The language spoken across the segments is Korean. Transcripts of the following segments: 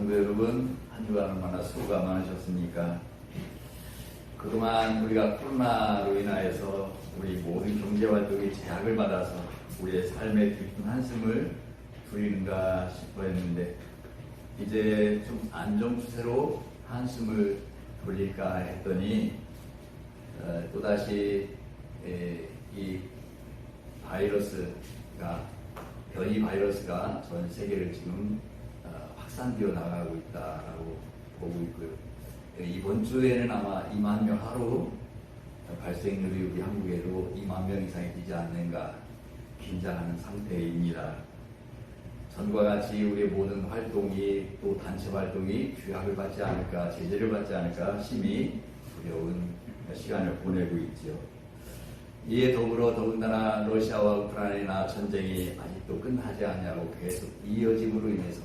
성도 여러분, 한 주간 얼마나 수고가 많으셨습니까? 그동안 우리가 코로나로 인하여서 우리 모든 경제 활동이 제약을 받아서 우리의 삶의 깊은 한숨을 돌리는가 싶어 했는데 이제 좀 안정 추세로 한숨을 돌릴까 했더니 어, 또다시 에, 이 바이러스가 변이 바이러스가 전 세계를 지금 어, 확산되어 나가고 있다라고 보고 있고요. 예, 이번 주에는 아마 2만 명 하루 발생률이 우리 한국에도 2만 명 이상이 되지 않는가 긴장하는 상태입니다. 전과 같이 우리의 모든 활동이 또 단체 활동이 규약을 받지 않을까 제재를 받지 않을까 심히 두려운 시간을 보내고 있지요. 이에 더불어 더군다나 러시아와 우크라이나 전쟁이 아직도 끝나지 않냐고 계속 이어짐으로 인해서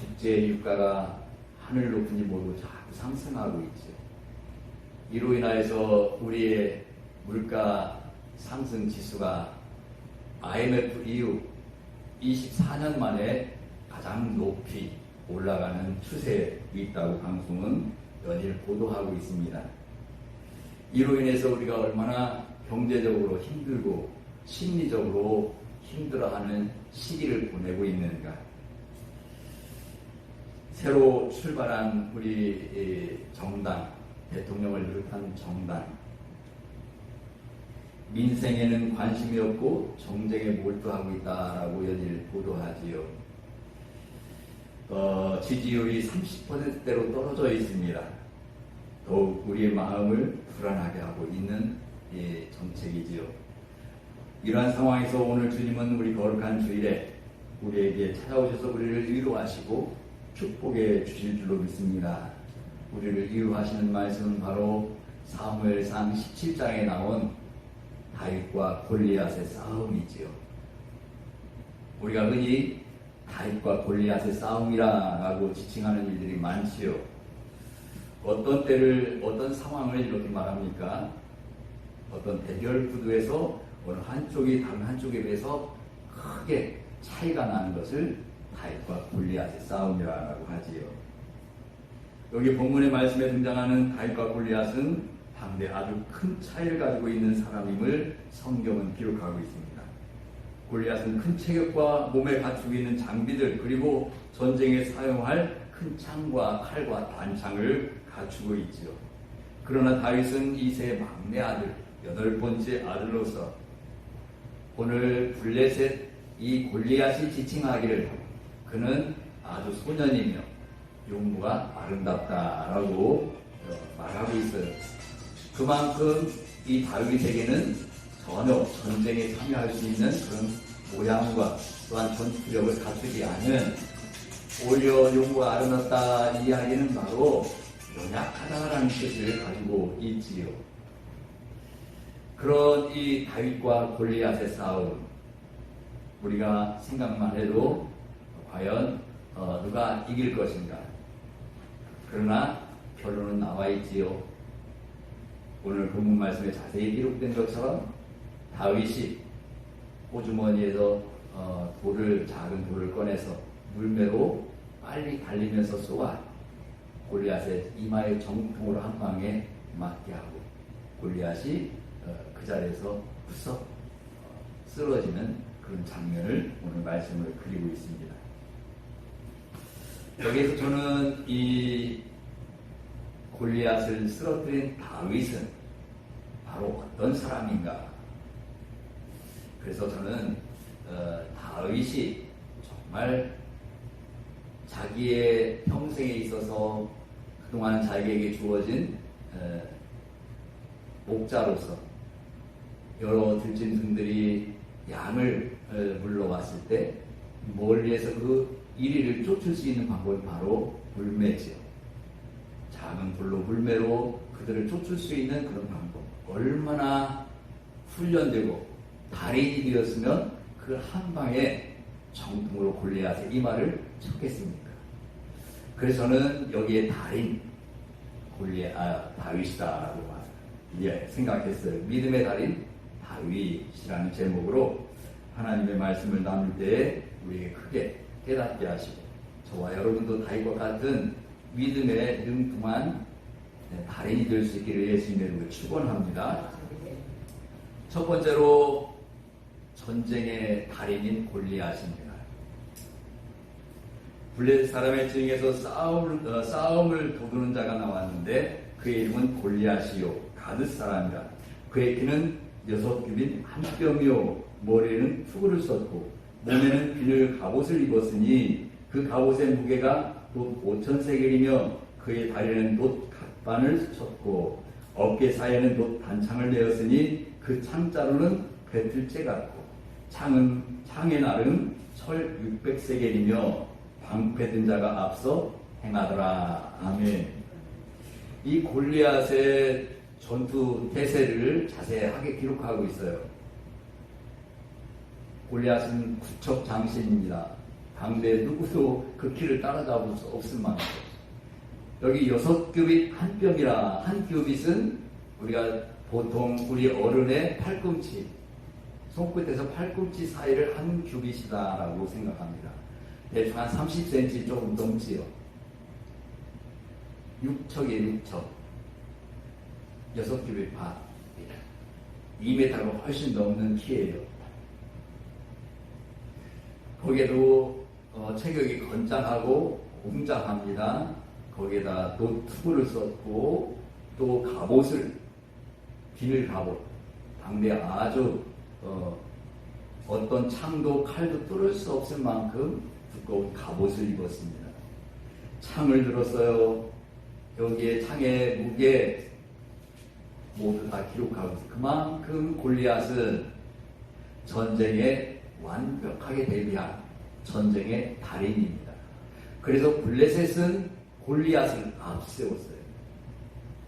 국제 유가가 하늘 높은 지 모르고 자꾸 상승하고 있죠. 이로 인하여서 우리의 물가 상승 지수가 IMF 이후 24년 만에 가장 높이 올라가는 추세에 있다고 방송은 연일 보도하고 있습니다. 이로 인해서 우리가 얼마나 경제적으로 힘들고 심리적으로 힘들어하는 시기를 보내고 있는가. 새로 출발한 우리 정당, 대통령을 비롯한 정당, 민생에는 관심이 없고 정쟁에 몰두하고 있다라고 연일 보도하지요. 어, 지지율이 30%대로 떨어져 있습니다. 더욱 우리의 마음을 불안하게 하고 있는 예, 정책이지요. 이러한 상황에서 오늘 주님은 우리 거룩한 주일에 우리에게 찾아오셔서 우리를 위로하시고 축복해 주실 줄로 믿습니다. 우리를 위로하시는 말씀은 바로 사무엘상 17장에 나온 다윗과 골리앗의 싸움이지요. 우리가 흔히 다윗과 골리앗의 싸움이라고 지칭하는 일들이 많지요. 어떤 때를 어떤 상황을 이렇게 말합니까? 어떤 대결 구도에서 어느 한쪽이 다른 한쪽에 비해서 크게 차이가 나는 것을 다윗과 골리앗의 싸움이라고 하지요. 여기 본문의 말씀에 등장하는 다윗과 골리앗은 당대 아주 큰 차이를 가지고 있는 사람임을 성경은 기록하고 있습니다. 골리앗은 큰 체격과 몸에 갖추고 있는 장비들 그리고 전쟁에 사용할 큰 창과 칼과 단창을 갖추고 있지요. 그러나 다윗은 이세의 막내 아들, 여덟 번째 아들로서 오늘 블레셋 이 골리앗이 지칭하기를 그는 아주 소년이며 용모가 아름답다라고 어, 말하고 있어요. 그만큼 이 다윗에게는 전혀 전쟁에 참여할 수 있는 그런 모양과 또한 전투력을 갖추지 않은 오히려 용모가 아름답다 이야기는 바로 연약하다라는 뜻을 가지고 있지요. 그런 이 다윗과 골리앗의 싸움 우리가 생각만 해도 과연 어, 누가 이길 것인가? 그러나 결론은 나와 있지요. 오늘 본문 말씀에 자세히 기록된 것처럼 다윗이 호주머니에서 어, 돌을 작은 돌을 꺼내서 물매로 빨리 달리면서 쏘아 골리앗의 이마에 정통으로 한 방에 맞게 하고 골리앗이 어, 그 자리에서 부석 어, 쓰러지는 그런 장면을 오늘 말씀을 그리고 있습니다. 여기에서 저는 이 골리앗을 쓰러뜨린 다윗은 바로 어떤 사람인가? 그래서 저는 어, 다윗이 정말 자기의 평생에 있어서 그동안 자기에게 주어진 어, 목자로서 여러 들짐승들이 양을 어, 물러왔을 때 멀리에서 그 이리를 쫓을 수 있는 방법이 바로 물매지요. 작은 불로 물매로 그들을 쫓을 수 있는 그런 방법. 얼마나 훈련되고 달인이 되었으면 그 한 방에 정통으로 골리앗의 이마를 쳤겠습니까? 그래서 저는 여기에 달인 골리앗 아, 다윗이다라고 예, 생각했어요. 믿음의 달인 다윗이라는 제목으로 하나님의 말씀을 나눌 때에 우리에게 크게 깨닫게 하시고 저와 여러분도 다윗과 같은 믿음에 능통한 네, 달인이 될 수 있기를 예수님의 이름으로 축원합니다. 첫 번째로 전쟁의 달인인 골리앗입니다. 블레 사람의 증에서 싸움을, 어, 싸움을 도두는 자가 나왔는데 그의 이름은 골리앗이요 가드 사람이라 그의 키는 여섯 규빗 한 뼘이요 머리에는 투구를 썼고 몸에는 비늘 갑옷을 입었으니 그 갑옷의 무게가 돈 5천 세겔이며 그의 다리는 돛 갑반을 쳤고 어깨 사이에는 돛 단창을 내었으니 그 창자루는 배틀째 같고 창은 창의 날은 철 600세겔이며 방패 든 자가 앞서 행하더라. 아멘. 이 골리앗의 전투 태세를 자세하게 기록하고 있어요. 골리앗은 구척 장신입니다. 당대 누구도 그 길을 따라잡을 수 없을 만큼. 여기 여섯 규빗 한 뼘이라 한 규빗은 우리가 보통 우리 어른의 팔꿈치, 손끝에서 팔꿈치 사이를 한 규빗이다라고 생각합니다. 대충 한 30cm 조금 넘지요. 6척에 6척. 여섯 규빗 반. 2m가 훨씬 넘는 키예요. 거기에도 어, 체격이 건장하고 웅장합니다. 거기에다 또 투구를 썼고 또 갑옷을 비늘 갑옷 당대 아주 어, 어떤 창도 칼도 뚫을 수 없을 만큼 두꺼운 갑옷을 입었습니다. 창을 들었어요. 여기에 창의 무게 모두 다 기록하고. 그만큼 골리앗은 전쟁에 완벽하게 대비한 전쟁의 달인입니다. 그래서 블레셋은 골리앗을 앞세웠어요.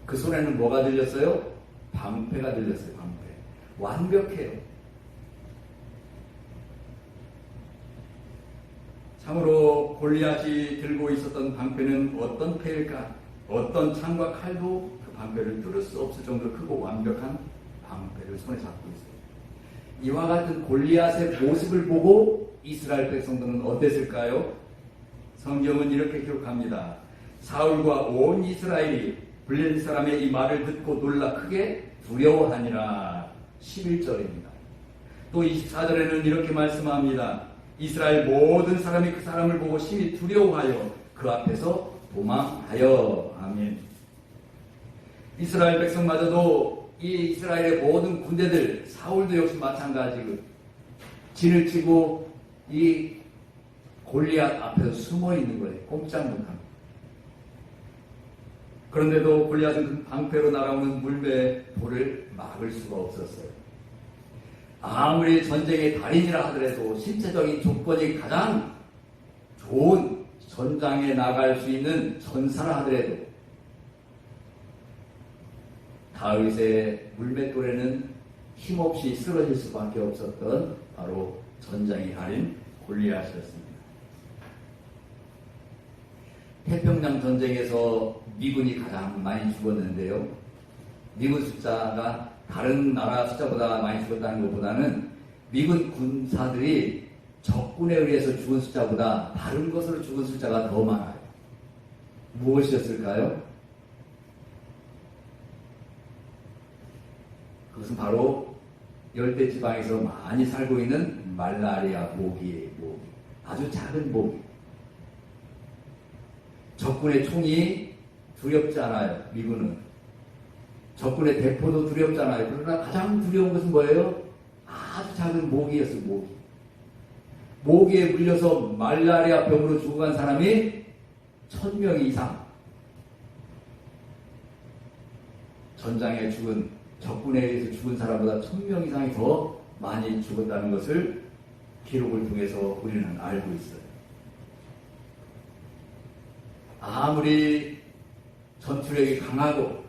그 손에는 뭐가 들렸어요? 방패가 들렸어요. 방패. 완벽해요. 참으로 골리앗이 들고 있었던 방패는 어떤 패일까? 어떤 창과 칼도 그 방패를 뚫을 수 없을 정도로 크고 완벽한 방패를 손에 잡고 있어요. 이와 같은 골리앗의 모습을 보고 이스라엘 백성들은 어땠을까요? 성경은 이렇게 기록합니다. 사울과 온 이스라엘이 블레셋 사람의 이 말을 듣고 놀라 크게 두려워하니라. 11절입니다. 또 24절에는 이렇게 말씀합니다. 이스라엘 모든 사람이 그 사람을 보고 심히 두려워하여 그 앞에서 도망하여. 아멘. 이스라엘 백성마저도 이 이스라엘의 모든 군대들, 사울도 역시 마찬가지고, 진을 치고 이 골리앗 앞에서 숨어 있는 거예요. 꼼짝 못합니다. 그런데도 골리앗은 그 방패로 날아오는 물배 돌을 막을 수가 없었어요. 아무리 전쟁의 달인이라 하더라도 신체적인 조건이 가장 좋은 전장에 나갈 수 있는 전사라 하더라도 다윗의 물맷돌에는 힘없이 쓰러질 수밖에 없었던 바로 전장의 달인 골리앗이었습니다. 태평양 전쟁에서 미군이 가장 많이 죽었는데요. 미군 숫자가 다른 나라 숫자보다 많이 죽었다는 것보다는 미군 군사들이 적군에 의해서 죽은 숫자보다 다른 것으로 죽은 숫자가 더 많아요. 무엇이었을까요? 그것은 바로 열대 지방에서 많이 살고 있는 말라리아 모기의 모기. 아주 작은 모기. 적군의 총이 두렵지 않아요. 미군은. 적군의 대포도 두렵잖아요. 그러나 가장 두려운 것은 뭐예요? 아주 작은 모기였어요, 모기. 모기에 물려서 말라리아 병으로 죽어간 사람이 천명 이상. 전장에 죽은, 적군에 의해서 죽은 사람보다 천 명 이상이 더 많이 죽었다는 것을 기록을 통해서 우리는 알고 있어요. 아무리 전투력이 강하고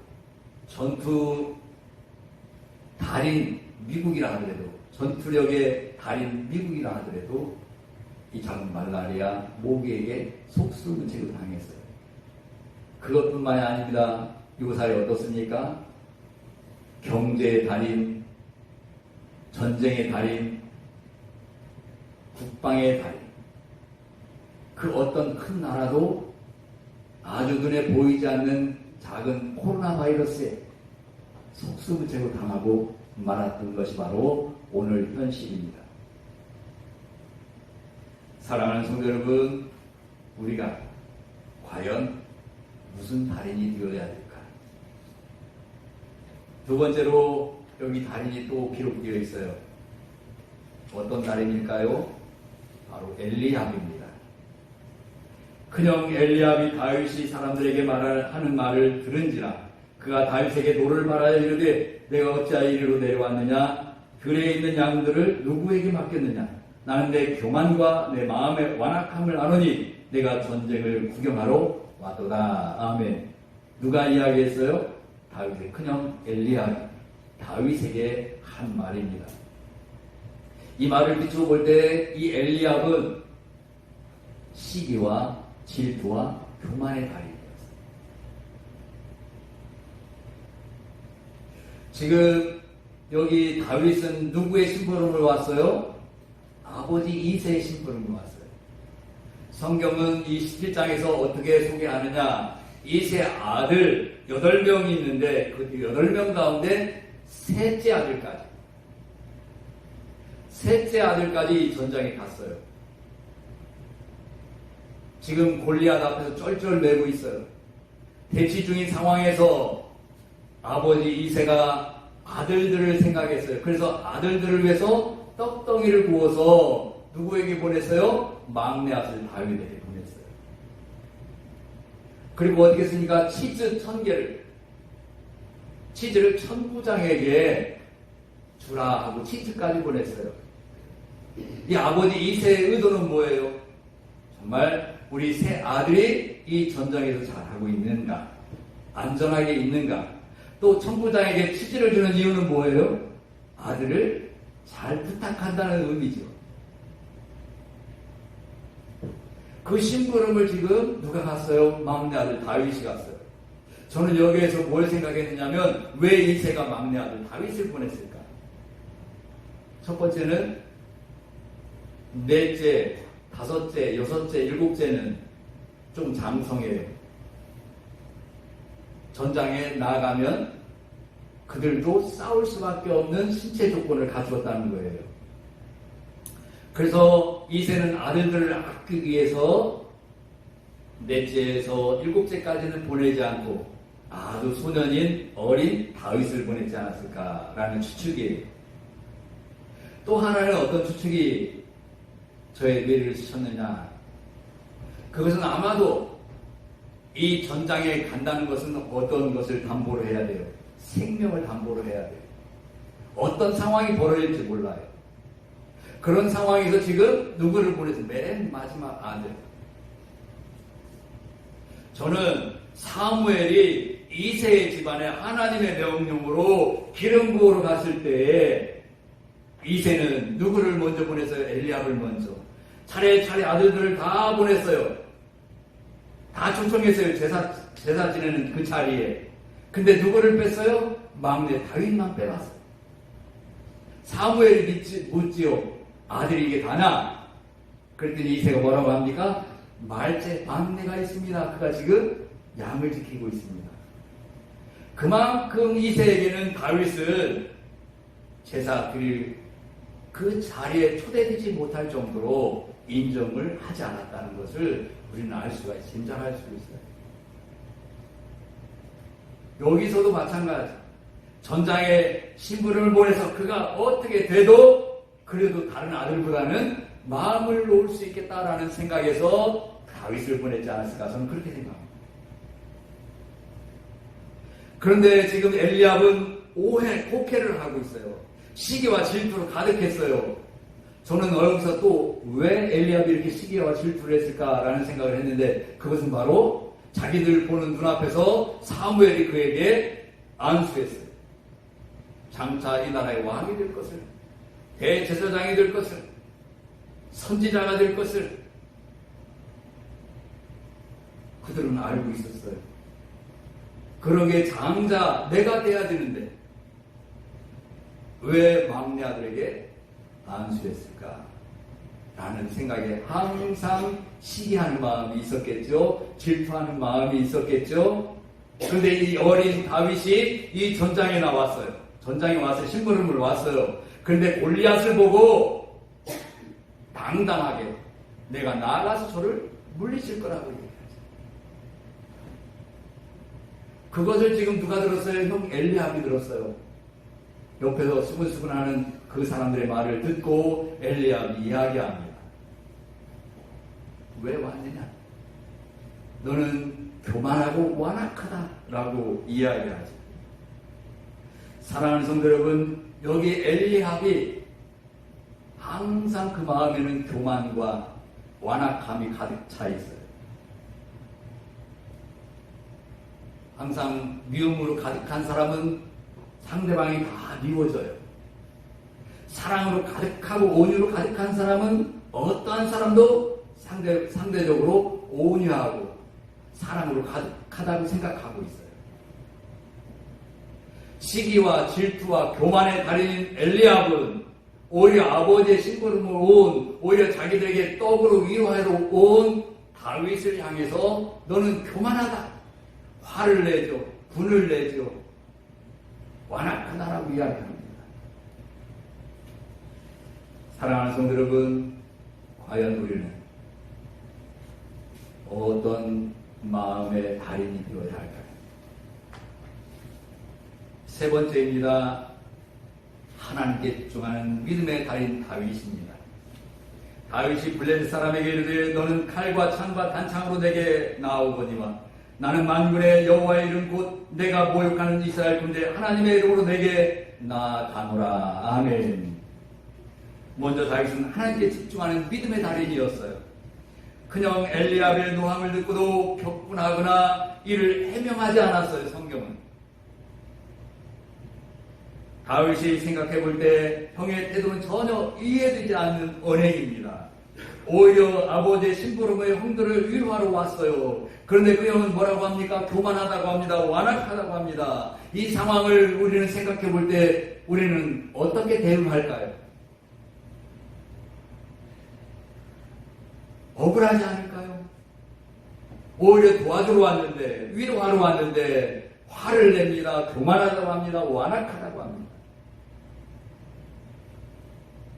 전투 달인 미국이라 하더라도 전투력의 달인 미국이라 하더라도 이 작은 말라리아 모기에게 속수무책을 당했어요. 그것뿐만이 아닙니다. 요사이 어떻습니까? 경제의 달인, 전쟁의 달인, 국방의 달인, 그 어떤 큰 나라도 아주 눈에 보이지 않는 작은 코로나 바이러스에 속수무책으로 당하고 말았던 것이 바로 오늘 현실입니다. 사랑하는 성도 여러분, 우리가 과연 무슨 달인이 되어야 될까? 두 번째로 여기 달인이 또 기록되어 있어요. 어떤 달인일까요? 바로 엘리압입니다. 큰형 엘리압이 다윗이 사람들에게 말을 하는 말을 들은지라 그가 다윗에게 노를 말하여 이르되 내가 어찌하여 이리로 내려왔느냐 들에 있는 양들을 누구에게 맡겼느냐 나는 내 교만과 내 마음의 완악함을 아노니 내가 전쟁을 구경하러 왔도다 아멘 누가 이야기했어요? 다윗의 큰형 엘리압이 다윗에게 한 말입니다 이 말을 비추어 볼 때 이 엘리압은 시기와 질투와 교만의 달인이었어요. 지금 여기 다윗은 누구의 심부름을 왔어요? 아버지 이세의 심부름을 왔어요. 성경은 이 17장에서 어떻게 소개하느냐? 이세 아들 8명이 있는데 그 8명 가운데 셋째 아들까지 셋째 아들까지 전장에 갔어요. 지금 골리앗 앞에서 쩔쩔 매고 있어요. 대치 중인 상황에서 아버지 이세가 아들들을 생각했어요. 그래서 아들들을 위해서 떡덩이를 구워서 누구에게 보냈어요? 막내 아들 다윗에게 보냈어요. 그리고 어떻게 했습니까? 치즈 천 개를 치즈를 천부장에게 주라 하고 치즈까지 보냈어요. 이 아버지 이세의 의도는 뭐예요? 정말 우리 세 아들이 이 전장에서 잘하고 있는가? 안전하게 있는가? 또 청부장에게 치즈를 주는 이유는 뭐예요? 아들을 잘 부탁한다는 의미죠. 그 심부름을 지금 누가 갔어요? 막내 아들 다윗이 갔어요. 저는 여기에서 뭘 생각했느냐면 왜 이세가 막내 아들 다윗을 보냈을까? 첫 번째는 넷째, 다섯째, 여섯째, 일곱째는 좀 장성해요. 전장에 나가면 그들도 싸울 수밖에 없는 신체 조건을 가졌다는 거예요. 그래서 이세는 아들들을 아끼기 위해서 넷째에서 일곱째까지는 보내지 않고 아주 소년인 어린 다윗을 보냈지 않았을까라는 추측이에요. 또 하나는 어떤 추측이 저의 뇌를 치셨느냐. 그것은 아마도 이 전장에 간다는 것은 어떤 것을 담보로 해야 돼요? 생명을 담보로 해야 돼요. 어떤 상황이 벌어질지 몰라요. 그런 상황에서 지금 누구를 보내서 맨 마지막 아들. 저는 사무엘이 이세의 집안에 하나님의 명령으로 기름 부으러 갔을 때에 이세는 누구를 먼저 보냈어요? 엘리압을 먼저. 차례차례 아들들을 다 보냈어요. 다 초청했어요. 제사, 제사 지내는 그 자리에. 근데 누구를 뺐어요? 막내 다윗만 빼갔어요. 사무엘이 묻지, 묻지요. 아들이 이게 다냐? 그랬더니 이세가 뭐라고 합니까? 말째 막내가 있습니다. 그가 지금 양을 지키고 있습니다. 그만큼 이세에게는 다윗은 제사 드릴 그 자리에 초대되지 못할 정도로 인정을 하지 않았다는 것을 우리는 알 수가 있어요. 짐작할 수 있어요. 여기서도 마찬가지. 전장에 심부름을 보내서 그가 어떻게 돼도 그래도 다른 아들보다는 마음을 놓을 수 있겠다라는 생각에서 다윗을 보냈지 않았을까 저는 그렇게 생각합니다. 그런데 지금 엘리압은 오해, 혹해를 하고 있어요. 시기와 질투로 가득했어요. 저는 여기서 또 왜 엘리압이 이렇게 시기와 질투를 했을까라는 생각을 했는데 그것은 바로 자기들 보는 눈앞에서 사무엘이 그에게 안수했어요. 장차 이 나라의 왕이 될 것을, 대제사장이 될 것을, 선지자가 될 것을 그들은 알고 있었어요. 그러게 장자 내가 돼야 되는데 왜 막내 아들에게 안수했을까? 라는 생각에 항상 시기하는 마음이 있었겠죠. 질투하는 마음이 있었겠죠. 그런데 이 어린 다윗이 이 전장에 나왔어요. 전장에 와서 심부름을 왔어요. 그런데 골리앗을 보고 당당하게 내가 나가서 저를 물리칠 거라고 얘기하죠. 그것을 지금 누가 들었어요? 형 엘리압이 들었어요. 옆에서 수근수근하는 그 사람들의 말을 듣고 엘리압이 이야기합니다. 왜 왔느냐? 너는 교만하고 완악하다라고 이야기하죠. 사랑하는 성도 여러분, 여기 엘리압이 항상 그 마음에는 교만과 완악함이 가득 차 있어요. 항상 미움으로 가득한 사람은 상대방이 다 미워져요. 사랑으로 가득하고 온유로 가득한 사람은 어떠한 사람도 상대, 상대적으로 온유하고 사랑으로 가득하다고 생각하고 있어요. 시기와 질투와 교만의 달인인 엘리압은 오히려 아버지의 심부름을 온 오히려 자기들에게 떡으로 위로하러 온 다윗을 향해서 너는 교만하다. 화를 내죠. 분을 내죠. 완악하다라고 이야기합니다. 사랑하는 성도 여러분 과연 우리는 어떤 마음의 달인이 되어야 할까요? 세 번째입니다. 하나님께 집중하는 믿음의 달인 다윗입니다. 다윗이 블레셋 사람에게 이르되 너는 칼과 창과 단창으로 내게 나오거니와 나는 만군의 여호와의 이름 곧 내가 모욕하는 이스라엘 군대 하나님의 이름으로 내게 나가노라 아멘. 먼저 다윗은 하나님께 집중하는 믿음의 달인이었어요. 그냥 엘리압의 노함을 듣고도 격분하거나 이를 해명하지 않았어요. 성경은. 다윗이 생각해 볼 때 형의 태도는 전혀 이해되지 않는 언행입니다. 오히려 아버지의 심부름의 형들을 위로하러 왔어요. 그런데 그 형은 뭐라고 합니까? 교만하다고 합니다. 완악하다고 합니다. 이 상황을 우리는 생각해 볼 때 우리는 어떻게 대응할까요? 억울하지 않을까요? 오히려 도와주러 왔는데, 위로하러 왔는데, 화를 냅니다. 교만하다고 합니다. 완악하다고 합니다.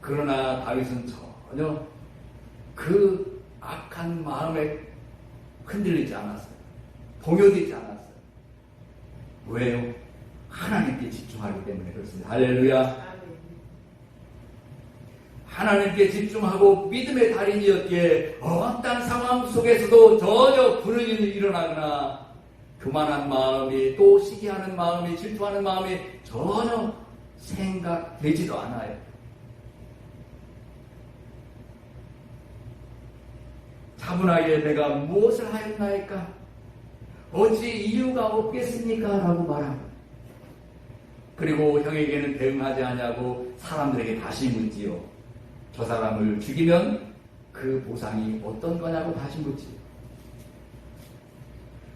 그러나 다윗은 전혀 그 악한 마음에 흔들리지 않았어요. 동요되지 않았어요. 왜요? 하나님께 집중하기 때문에 그렇습니다. 할렐루야. 하나님께 집중하고 믿음의 달인이었기에 어떤 상황 속에서도 전혀 불운이 일어나거나 교만한 마음이 또 시기하는 마음이 질투하는 마음이 전혀 생각되지도 않아요. 차분하게 내가 무엇을 하였나이까? 어찌 이유가 없겠습니까? 라고 말합니다. 그리고 형에게는 대응하지 않냐고 사람들에게 다시 묻지요. 저 사람을 죽이면 그 보상이 어떤 거냐고 다시 묻지요.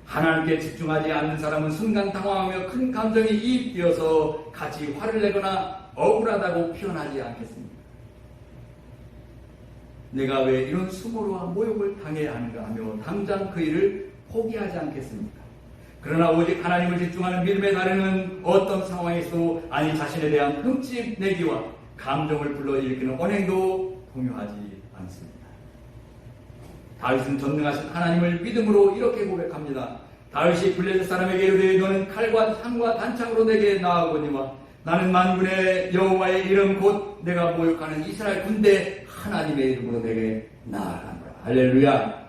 하나님께 집중하지 않는 사람은 순간 당황하며 큰 감정이 이입되어서 같이 화를 내거나 억울하다고 표현하지 않겠습니다. 내가 왜 이런 수모로와 모욕을 당해야 하는가 하며 당장 그 일을 포기하지 않겠습니까? 그러나 오직 하나님을 집중하는 믿음의 달인은 어떤 상황에서도 아니 자신에 대한 흠집 내기와 감정을 불러일으키는 언행도 공유하지 않습니다. 다윗은 전능하신 하나님을 믿음으로 이렇게 고백합니다. 다윗이 블레셋 사람에게 이르되 너는 칼과 창과 단창으로 내게 나아오거니와 나는 만군의 여호와의 이름 곧 내가 모욕하는 이스라엘 군대 하나님의 이름으로 내게 나아간다. 할렐루야.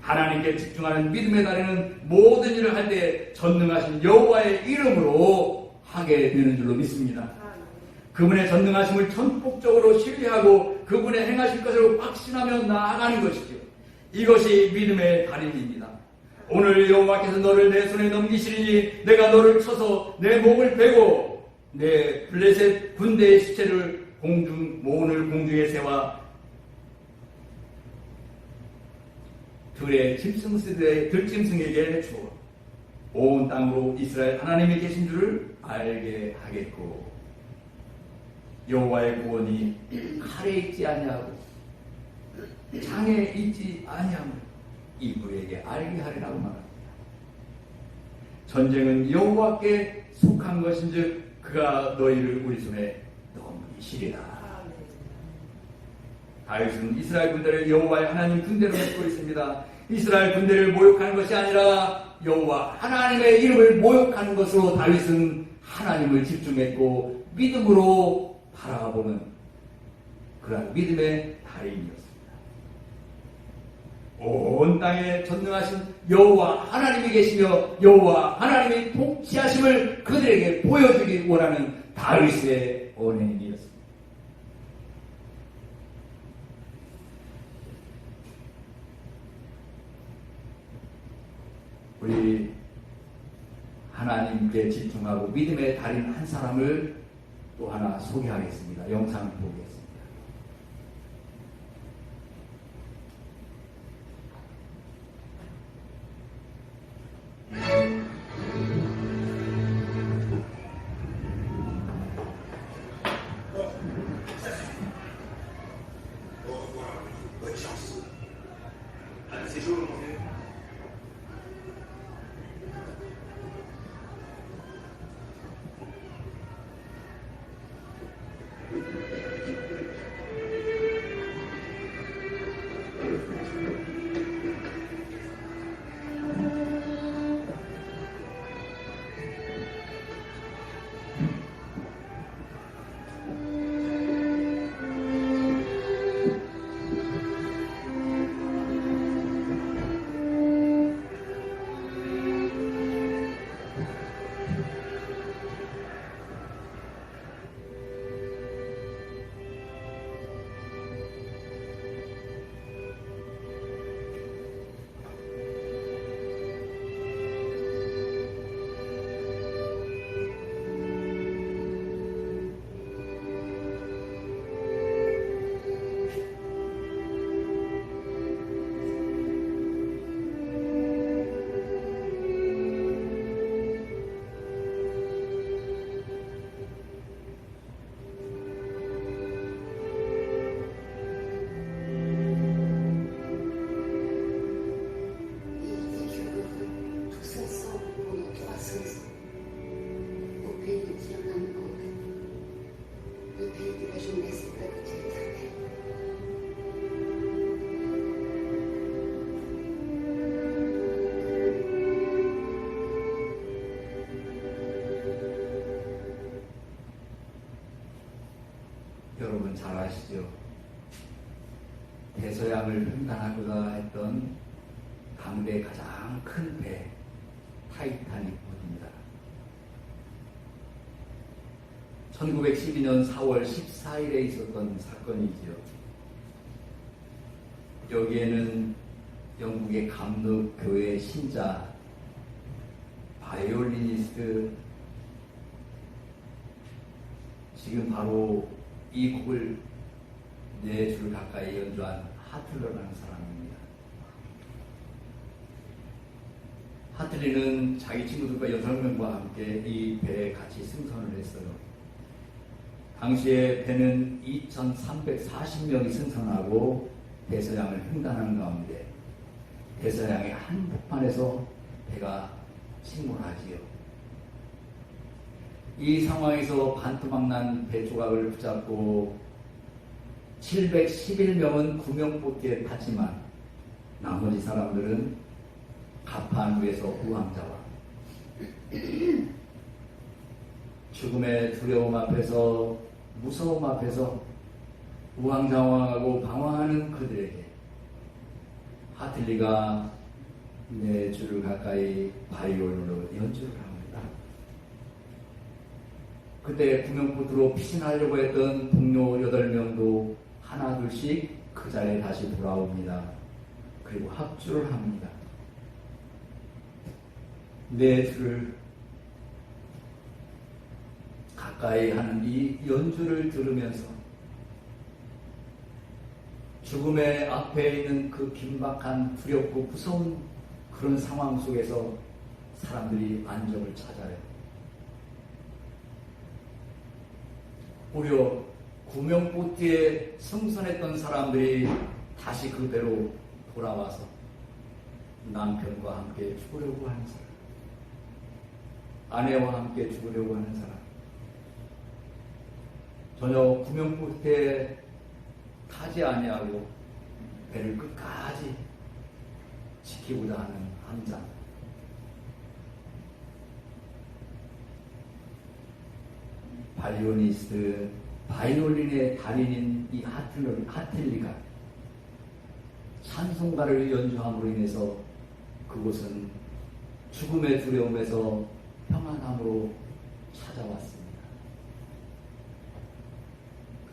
하나님께 집중하는 믿음의 날에는 모든 일을 할 때 전능하신 여호와의 이름으로 하게 되는 줄로 믿습니다. 그분의 전능하심을 전폭적으로 신뢰하고 그분의 행하실 것을 확신하며 나아가는 것이죠. 이것이 믿음의 달인입니다. 오늘 여호와께서 너를 내 손에 넘기시리니 내가 너를 쳐서 내 목을 베고 내 블레셋 군대의 시체를 공중 모을 공중에 세워 들의 짐승들의 들짐승에게 주어 온 땅으로 이스라엘 하나님이 계신 줄을 알게 하겠고 여호와의 구원이 칼에 있지 아니하고 장에 있지 아니함을 이브에게 알게 하리라고 말합니다. 전쟁은 여호와께 속한 것인즉 그가 너희를 우리 손에 넘기시리라. 다윗은 이스라엘 군대를 여호와의 하나님 군대로 맺고 있습니다. 이스라엘 군대를 모욕하는 것이 아니라 여호와 하나님의 이름을 모욕하는 것으로 다윗은 하나님을 집중했고 믿음으로 바라보는 그러한 믿음의 달인이었습니다. 온 땅에 전능하신 여호와 하나님이 계시며 여호와 하나님이 통치하심을 그들에게 보여주기 원하는 다윗의 언행이었습니다. 우리 하나님께 집중하고 믿음의 달인 한 사람을 또 하나 소개하겠습니다. 영상 보겠습니다. 1912년 4월 14일에 있었던 사건이지요. 여기에는 영국의 감독 교회 신자 바이올리니스트 지금 바로 이 곡을 네 줄 가까이 연주한 하틀러라는 사람입니다. 하틀리는 자기 친구들과 여섯 명과 함께 이 배에 같이 승선을 했어요. 당시에 배는 2,340명이 승선하고 대서양을 횡단하는 가운데 대서양의 한복판에서 배가 침몰하지요. 이 상황에서 반토막 난 배 조각을 붙잡고 711명은 구명보트에 탔지만 나머지 사람들은 갑판 위에서 우왕좌왕 죽음의 두려움 앞에서 무서움 앞에서 우왕좌왕하고 방황하는 그들에게 하틀리가 네 줄을 가까이 바이올로 연주를 합니다. 그때 구명보트로 피신하려고 했던 동료 8명도 하나 둘씩 그 자리에 다시 돌아옵니다. 그리고 합주를 합니다. 네 줄을 가까이 하는 이 연주를 들으면서 죽음의 앞에 있는 그 긴박한 두렵고 무서운 그런 상황 속에서 사람들이 안정을 찾아요. 무려 구명보트에 승선했던 사람들이 다시 그 배로 돌아와서 남편과 함께 죽으려고 하는 사람, 아내와 함께 죽으려고 하는 사람, 전혀 구명 끝에 타지 아니하고 배를 끝까지 지키고자 하는 함장. 바이오니스트, 바이올린의 달인인 이 하틀리, 하틀리가 찬송가를 연주함으로 인해서 그곳은 죽음의 두려움에서 평안함으로 찾아왔습니다.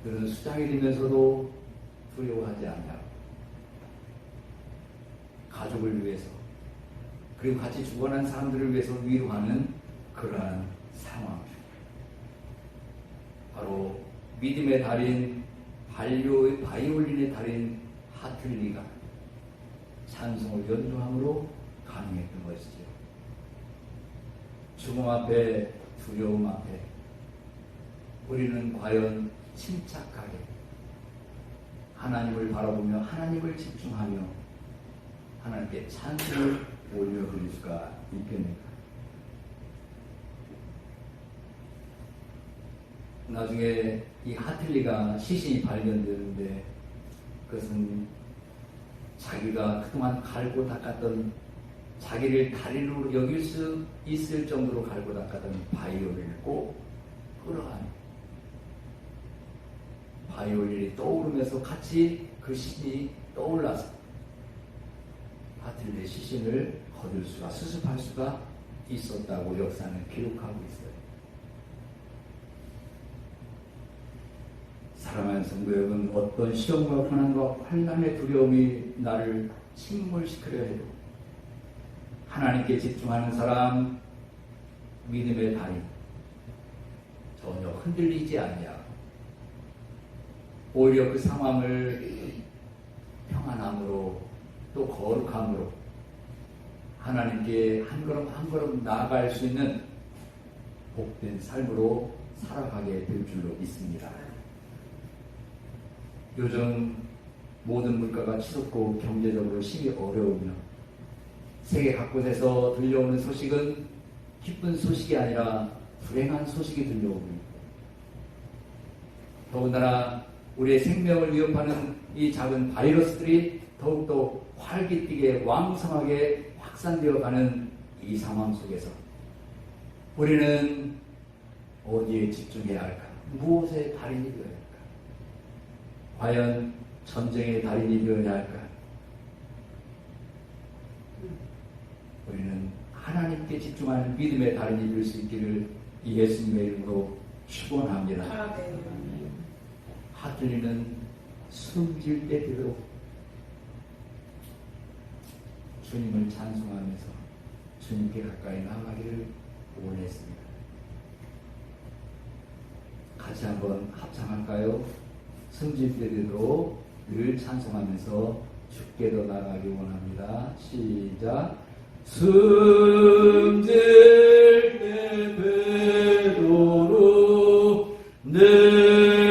그들은 수장이 되면서도 두려워하지 않냐고. 가족을 위해서 그리고 같이 죽어난 사람들을 위해서 위로하는 그러한 상황. 바로 믿음의 달인 바이오, 바이올린의 달인 하틀리가 찬송을 연주함으로 가능했던 것이죠. 죽음 앞에 두려움 앞에 우리는 과연 침착하게 하나님을 바라보며 하나님을 집중하며 하나님께 찬송을 올려드릴 수가 있겠는가? 나중에 이 하틀리가 시신이 발견되는데 그것은 자기가 그동안 갈고 닦았던 자기를 달인으로 여길 수 있을 정도로 갈고 닦았던 바이올린을 꼭 끌어가는 바이올린이 떠오르면서 같이 그 시신이 떠올라서 하틀리의 시신을 거둘 수가 수습할 수가 있었다고 역사는 기록하고 있어요. 사랑하는 성도 여러분, 어떤 시험과 고난과 환난의 두려움이 나를 침몰시키려 해도 하나님께 집중하는 사람, 믿음의 달인, 전혀 흔들리지 않냐. 오히려 그 상황을 평안함으로 또 거룩함으로 하나님께 한 걸음 한 걸음 나아갈 수 있는 복된 삶으로 살아가게 될 줄로 믿습니다. 요즘 모든 물가가 치솟고 경제적으로 심히 어려우며 세계 각곳에서 들려오는 소식은 기쁜 소식이 아니라 불행한 소식이 들려오고 있고 더군다나 우리의 생명을 위협하는 이 작은 바이러스들이 더욱더 활기띠게 왕성하게 확산되어 가는 이 상황 속에서 우리는 어디에 집중해야 할까? 무엇에 달인이 되어야 할까? 과연 전쟁의 달인이 되어야 할까? 우리는 하나님께 집중하는 믿음의 달인이 될 수 있기를 예수님의 이름으로 축원합니다. 하늘에는 숨질 때 되도록 주님을 찬송하면서 주님께 가까이 나가기를 원했습니다. 같이 한번 합창할까요? 숨질 때 되도록 늘 찬송하면서 죽게 더 나가기 원합니다. 시작. 숨질 때 되도록 늘